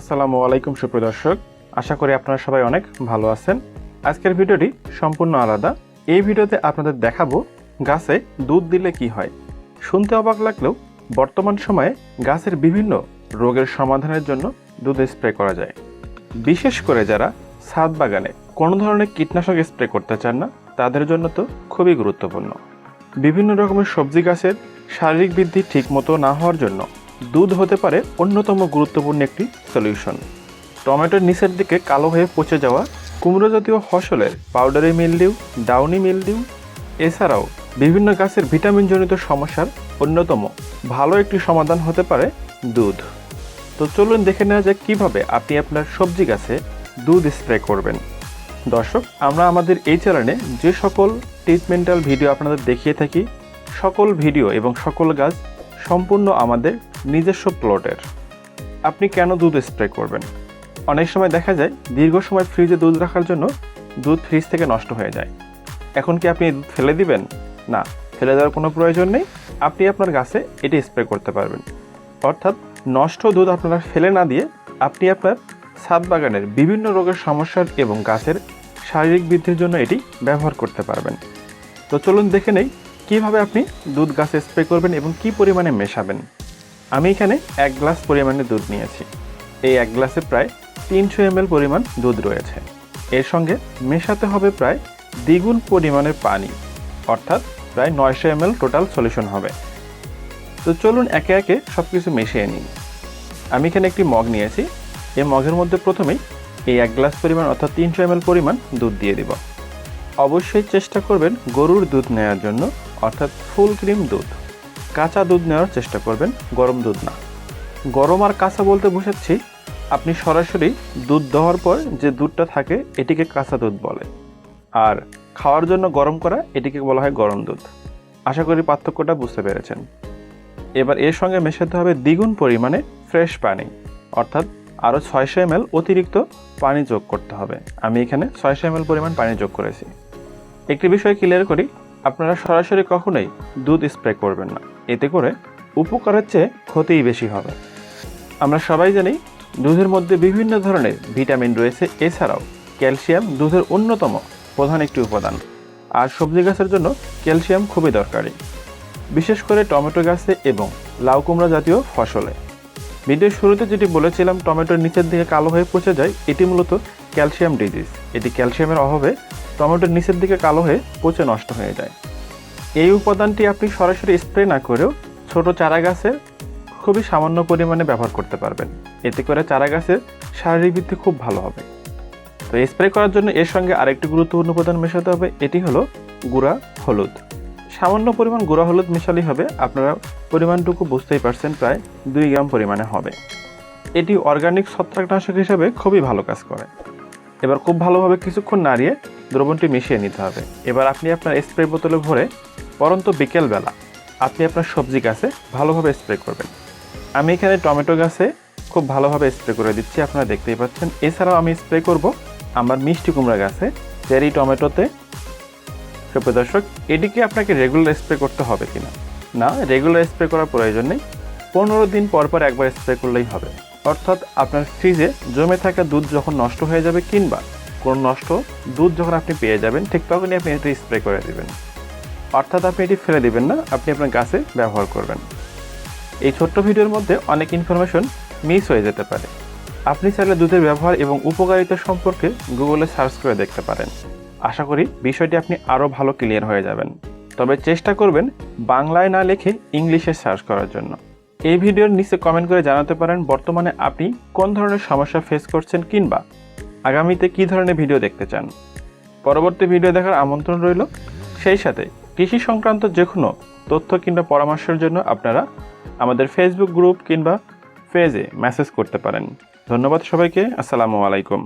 আসসালামু আলাইকুম সুপ্রদর্শক আশা করি আপনারা সবাই অনেক ভালো আছেন। আজকের ভিডিওটি সম্পূর্ণ আলাদা। এই ভিডিওতে আপনাদের দেখাবো গাছে দুধ দিলে কি হয়। শুনতে অবাক লাগলেও বর্তমান সময়ে গাছের বিভিন্ন রোগের সমাধানের জন্য দুধ স্প্রে করা যায়। বিশেষ করে যারা ছাদ বাগানে কোনো ধরনের কীটনাশক স্প্রে করতে চান না, তাদের জন্য তো খুবই গুরুত্বপূর্ণ। বিভিন্ন রকমের সবজি গাছের শারীরিক বৃদ্ধি ঠিকমতো না হওয়ার জন্য দুধ হতে পারে অন্যতম গুরুত্বপূর্ণ একটি সলিউশন টমেটোর নিচের দিকে কালো হয়ে পচে যাওয়া কুমড়ো জাতীয় ফসলের পাউডারি মিলডিউ ডাউনি মিলডিউ এছাড়াও বিভিন্ন গাছের ভিটামিনজনিত সমস্যার অন্যতম ভালো একটি সমাধান হতে পারে দুধ। তো চলুন দেখে নেওয়া যাক কীভাবে আপনি আপনার সবজি গাছে দুধ স্প্রে করবেন। দর্শক, আমরা আমাদের এই চ্যানেলে যে সকল ট্রিটমেন্টাল ভিডিও আপনাদের দেখিয়ে থাকি, সকল ভিডিও এবং সকল গাছ সম্পূর্ণ আমাদের নিজস্ব প্লটের। আপনি কেন দুধ স্প্রে করবেন? অনেক সময় দেখা যায়, দীর্ঘ সময় ফ্রিজে দুধ রাখার জন্য দুধ ফ্রিজ থেকে নষ্ট হয়ে যায়। এখন কি আপনি দুধ ফেলে দিবেন? না, ফেলে দেওয়ার কোনো প্রয়োজন নেই। আপনি আপনার গাছে এটি স্প্রে করতে পারবেন। অর্থাৎ নষ্ট দুধ আপনারা ফেলে না দিয়ে আপনি আপনার ছাদ বাগানের বিভিন্ন রোগের সমস্যার এবং গাছের শারীরিক বৃদ্ধির জন্য এটি ব্যবহার করতে পারবেন। তো চলুন দেখে নেই কীভাবে আপনি দুধ গাছে স্প্রে করবেন এবং কি পরিমাণে মেশাবেন? আমি এখানে এক গ্লাস পরিমাণে দুধ নিয়েছি। এই এক গ্লাসে প্রায় তিনশো এমএল পরিমাণ দুধ রয়েছে। এর সঙ্গে মেশাতে হবে প্রায় দ্বিগুণ পরিমাণের পানি, অর্থাৎ প্রায় নয়শো এমএল টোটাল সলিউশন হবে। তো চলুন একে একে সব কিছু মিশিয়ে নিই। আমি এখানে একটি মগ নিয়েছি। এই মগের মধ্যে প্রথমেই এই এক গ্লাস পরিমাণ অর্থাৎ তিনশো এমএল পরিমাণ দুধ দিয়ে দিব। অবশ্যই চেষ্টা করবেন গরুর দুধ নেওয়ার জন্য অর্থাৎ ফুল ক্রিম দুধ। কাঁচা দুধ নেওয়ার চেষ্টা করবেন, গরম দুধ না। গরম আর কাঁচা বলতে বোঝাচ্ছি, আপনি সরাসরি দুধ দেওয়ার পর যে দুধটা থাকে, এটিকে কাঁচা দুধ বলে। আর খাওয়ার জন্য গরম করা, এটিকে বলা হয় গরম দুধ। আশা করি পার্থক্যটা বুঝতে পেরেছেন। এবার এর সঙ্গে মেশাতে হবে দ্বিগুণ পরিমাণে ফ্রেশ পানি। অর্থাৎ আরও ছয়শো এমএল অতিরিক্ত পানি যোগ করতে হবে। আমি এখানে ছয়শো এমএল পরিমাণ পানি যোগ করেছি। একটি বিষয় ক্লিয়ার করি আপনারা সরাসরি কখনোই দুধ স্প্রে করবেন না। এতে করে উপকারের চেয়ে ক্ষতিই বেশি হবে। আমরা সবাই জানি দুধের মধ্যে বিভিন্ন ধরনের ভিটামিন রয়েছে। এছাড়াও ক্যালসিয়াম দুধের অন্যতম প্রধান একটি উপাদান। আর সবজি গাছের জন্য ক্যালসিয়াম খুবই দরকারি। বিশেষ করে টমেটো গাছে এবং লাউ কুমড়া জাতীয় ফসলে। ভিডিওর শুরুতে যেটি বলেছিলাম, টমেটোর নিচের দিকে কালো হয়ে পচে যায়, এটি মূলত ক্যালসিয়াম ডিজিজ। এটি ক্যালসিয়ামের অভাবে টমেটোর নিচের দিকে কালো হয়ে পচে নষ্ট হয়ে যায়। এই উপাদানটি আপনি সরাসরি স্প্রে না করেও ছোট চারা গাছে খুবই সামান্য পরিমাণে ব্যবহার করতে পারবেন। এতে করে চারা গাছের শারীরিক বৃদ্ধি খুব ভালো হবে। তো স্প্রে করার জন্য এর সঙ্গে আরেকটি গুরুত্বপূর্ণ উপাদান মেশাতে হবে, এটি হলো গুঁড়া হলুদ। সামান্য পরিমাণ গুঁড়া হলুদ মেশালেই হবে, আপনারা পরিমাণটুকু বুঝতেই পারছেন, প্রায় দুই গ্রাম পরিমাণে হবে। এটি অর্গানিক ছত্রাকনাশক হিসেবে খুবই ভালো কাজ করে। এবার খুব ভালোভাবে কিছুক্ষণ নাড়িয়ে দ্রবণটি মিশিয়ে নিতে হবে। এবার আপনি আপনার স্প্রে বোতলে ভরে পরন্ত বিকেলবেলা আপনি আপনার সবজি গাছে ভালোভাবে স্প্রে করবেন। আমি এখানে টমেটো গাছে খুব ভালোভাবে স্প্রে করে দিচ্ছি, আপনারা দেখতেই পাচ্ছেন। এছাড়াও আমি স্প্রে করব আমার মিষ্টি কুমড়া গাছে, চেরি টমেটোতে। সুপ্রিয় দর্শক এটিকে আপনাকে রেগুলার স্প্রে করতে হবে কিনা? না, রেগুলার স্প্রে করার প্রয়োজন নেই। পনেরো দিন পর পর একবার স্প্রে করলেই হবে। অর্থাৎ আপনার ফ্রিজে জমে থাকা দুধ যখন নষ্ট হয়ে যাবে কিংবা কোনো নষ্ট, দুধ যখন আপনি পেয়ে যাবেন, ঠিক তখনই আপনি এটি স্প্রে করে দেবেন। অর্থাৎ আপনি এটি ফেলে দেবেন না, আপনি আপনার গাছে ব্যবহার করবেন। এই ছোট্ট ভিডিওর মধ্যে অনেক ইনফরমেশন মিস হয়ে যেতে পারে। আপনি চাইলে দুধের ব্যবহার এবং উপকারিতা সম্পর্কে গুগলে সার্চ করে দেখতে পারেন। আশা করি বিষয়টি আপনি আরও ভালো ক্লিয়ার হয়ে যাবেন। তবে চেষ্টা করবেন বাংলায় না লিখে ইংলিশে সার্চ করার জন্য। এই ভিডিওর নিচে কমেন্ট করে জানাতে পারেন বর্তমানে আপনি কোন ধরনের সমস্যা ফেস করছেন কিংবা আগামীতে কী ধরনের ভিডিও দেখতে চান? পরবর্তী ভিডিও দেখার আমন্ত্রণ রইল। সেই সাথে কৃষি সংক্রান্ত যে কোনো তথ্য কিংবা পরামর্শের জন্য আপনারা আমাদের ফেসবুক গ্রুপ কিংবা পেজে মেসেজ করতে পারেন। ধন্যবাদ সবাইকে। আসসালামু আলাইকুম।